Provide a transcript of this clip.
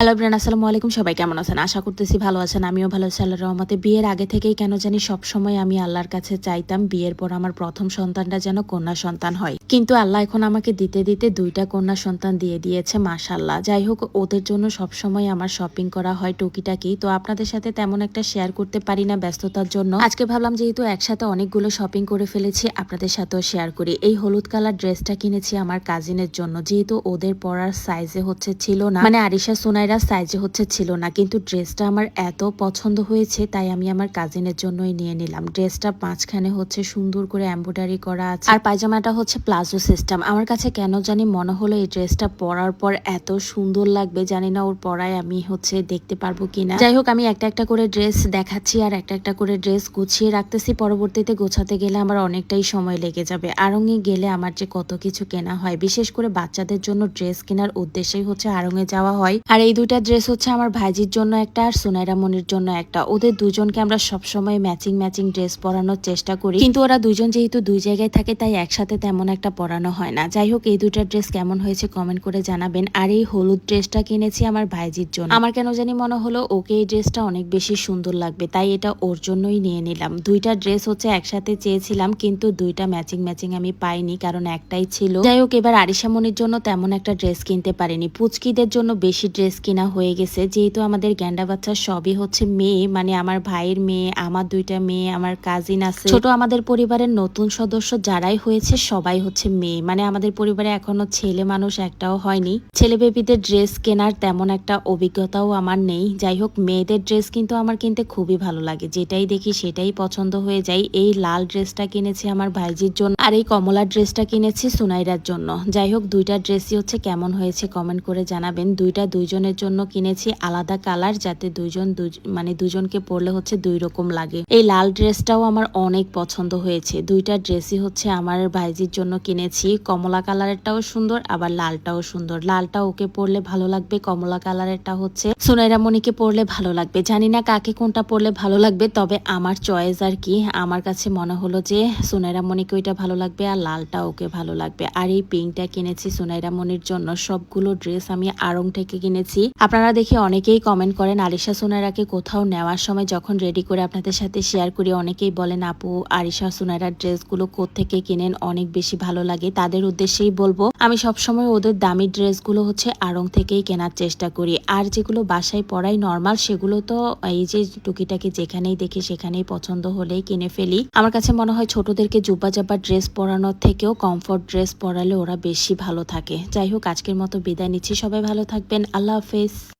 Hello brain আসসালামু আলাইকুম। সবাই কেমন আছেন? আশা করতেছি ভালো আছেন। আমিও ভালো আছি, আল্লাহর রহমতে। বিয়ের আগে থেকেই কেন জানি সব সময় আমি আল্লাহর কাছে চাইতাম বিয়ের পর আমার প্রথম সন্তানটা যেন কন্যা সন্তান হয়। কিন্তু আল্লাহ এখন আমাকে দিতে দিতে দুইটা কন্যা সন্তান দিয়ে দিয়েছে মাশাল্লাহ যাই হোক, ওদের জন্য সব সময় আমার শপিং করা হয় টুকিটাকি। তো আপনাদের সাথে তেমন একটা শেয়ার করতে পারি না ব্যস্ততার জন্য। আজকে ভাবলাম যেহেতু একসাথে অনেকগুলো শপিং করে ফেলেছি, আপনাদের সাথেও শেয়ার করি। এই হলুদ কালার ড্রেসটা কিনেছি আমার কাজিনের জন্য। যেহেতু ওদের পরার সাইজে হচ্ছে ছিল না। মানে আরিশা সোনাইরা সাইজে হচ্ছে ছিল না, কিন্তু ড্রেসটা আমার এত পছন্দ হয়েছে, তাই আমি আমার কাজিনের জন্যই নিয়ে নিলাম। ড্রেসটা মাঝখানে হচ্ছে সুন্দর করে এমব্রয়ডারি করা আছে। আর পায়জামাটা হচ্ছে প্লাজো সিস্টেম আমার কাছে কেন জানি মনে হলো এই ড্রেসটা পরার পর এত সুন্দর লাগবে, জানি না ওর পরায় আমি হচ্ছে দেখতে পারব কিনা। যাই হোক, আমি একটা একটা করে ড্রেস দেখাচ্ছি আর একটা একটা করে ড্রেস গুছিয়ে রাখতেছি। পরবর্তীতে গোছাতে গেলে আমার অনেকটাই সময় লেগে যাবে। আরঙে গেলে আমার যে কত কিছু কেনা হয়, বিশেষ করে বাচ্চাদের জন্য ড্রেস কেনার উদ্দেশ্যেই হচ্ছে আরঙে যাওয়া হয়। আর এই দুইটা ড্রেস হচ্ছে আমার ভাইজির জন্য একটা আর সুনাইরা মনির জন্য একটা। ওদের দুজনকে আমরা সবসময় ম্যাচিং ম্যাচিং ড্রেস পরানোর চেষ্টা করি। কিন্তু ওরা দুজন যেহেতু দুই জায়গায় থাকে, তাই একসাথে তেমন একটা পরানো হয় না। যাই হোক, এই দুইটা ড্রেস কেমন হয়েছে কমেন্ট করে জানাবেন। আর এই হলুদ ড্রেসটা কিনেছি আমার ভাইজির জন্য। আমার কেন জানি মনে হলো, ওকে এই ড্রেসটা অনেক বেশি সুন্দর লাগবে, তাই এটা ওর জন্যই নিয়ে নিলাম। দুইটা ড্রেস হচ্ছে একসাথে চেয়েছিলাম, কিন্তু দুইটা ম্যাচিং ম্যাচিং আমি পাইনি, কারণ একটাই ছিল। যাই হোক, এবার আরিশা মনির জন্য তেমন একটা ড্রেস কিনতে পারিনি। পুচকিদের জন্য বেশি ড্রেস কিনা হয়ে গেছে। যেহেতু আমাদের গ্যান্ডা বাচ্চা সবই হচ্ছে মেয়ে মানে আমার ভাইয়ের মেয়ে, আমার দুইটা মেয়ে, আমার কাজিন আছে। ছোট আমাদের পরিবারের নতুন সদস্য যারাই হয়েছে, সবাই হচ্ছে মেয়ে। মানে আমাদের পরিবারে এখনও ছেলে মানুষ একটাও হয়নি। ছেলে বেবিদের ড্রেস কেনার তেমন একটা অভিজ্ঞতাও আমার নেই। যাই হোক, মেয়েদের ড্রেস কিন্তু আমার কিনতে খুবই ভালো লাগে। যেটাই দেখি সেটাই পছন্দ হয়ে যায়। এই লাল ড্রেসটা কিনেছি আমার ভাইজির জন্য আর এই কমলা ড্রেসটা কিনেছি সুনাইরার জন্য। যাই হোক, দুইটা ড্রেসই হচ্ছে কেমন হয়েছে কমেন্ট করে জানাবেন। দুইটা দুইজনের জন্য কিনেছি আলাদা কালার যাতে দুইজন দুজ- মানে দুজনকে পরলে হচ্ছে দুই রকম লাগে। এই লাল ড্রেসটাও আমার অনেক পছন্দ হয়েছে। দুইটা ড্রেসই হচ্ছে আমার ভাইজির জন্য কিনেছি। কমলা কালারেরটাও সুন্দর, আবার লালটাও সুন্দর। লালটা ওকে পরলে ভালো লাগবে, কমলা কালারেরটা হচ্ছে সুনাইরা মনিকে পরলে ভালো লাগবে। জানি না কাকে কোনটা পরলে ভালো লাগবে, তবে আমার চয়েস আর কি, আমার কাছে মনে হলো যে সুনাইরা মনিকে ওইটা ভালো লাগবে আর লালটা ওকে ভালো লাগবে। আর এই পিঙ্কটা কিনেছি সুনাইরা মনির জন্য। সবগুলো ড্রেস আমি আড়ং থেকে কিনেছি। আপনারা দেখে অনেকেই কমেন্ট করেন, আরিশা সুনাইরাকে কোথাও নেওয়ার সময় যখন রেডি করে আপনাদের সাথে শেয়ার করি, অনেকেই বলেন, আপু, আরিশা সুনাইরার ড্রেসগুলো থেকে কিনেন? অনেক বেশি ভালো লাগে। তাদের উদ্দেশ্যেই বলব, আমি সবসময় ওদের দামি ড্রেসগুলো হচ্ছে আড়ং থেকেই কেনার চেষ্টা করি। আর যেগুলো বাসায় পরাই নর্মাল সেগুলো তো এই যে টুকিটাকি যেখানেই দেখি সেখানেই পছন্দ হলেই কিনে ফেলি। আমার কাছে মনে হয় ছোটদেরকে জুব্বা জাব্বা ড্রেস পরানোর থেকেও কমফোর্ট ড্রেস পরালে ওরা বেশি ভালো থাকে। যাই হোক, আজকের মতো বিদায় নিচ্ছি। সবাই ভালো থাকবেন। আল্লাহ হাফেজ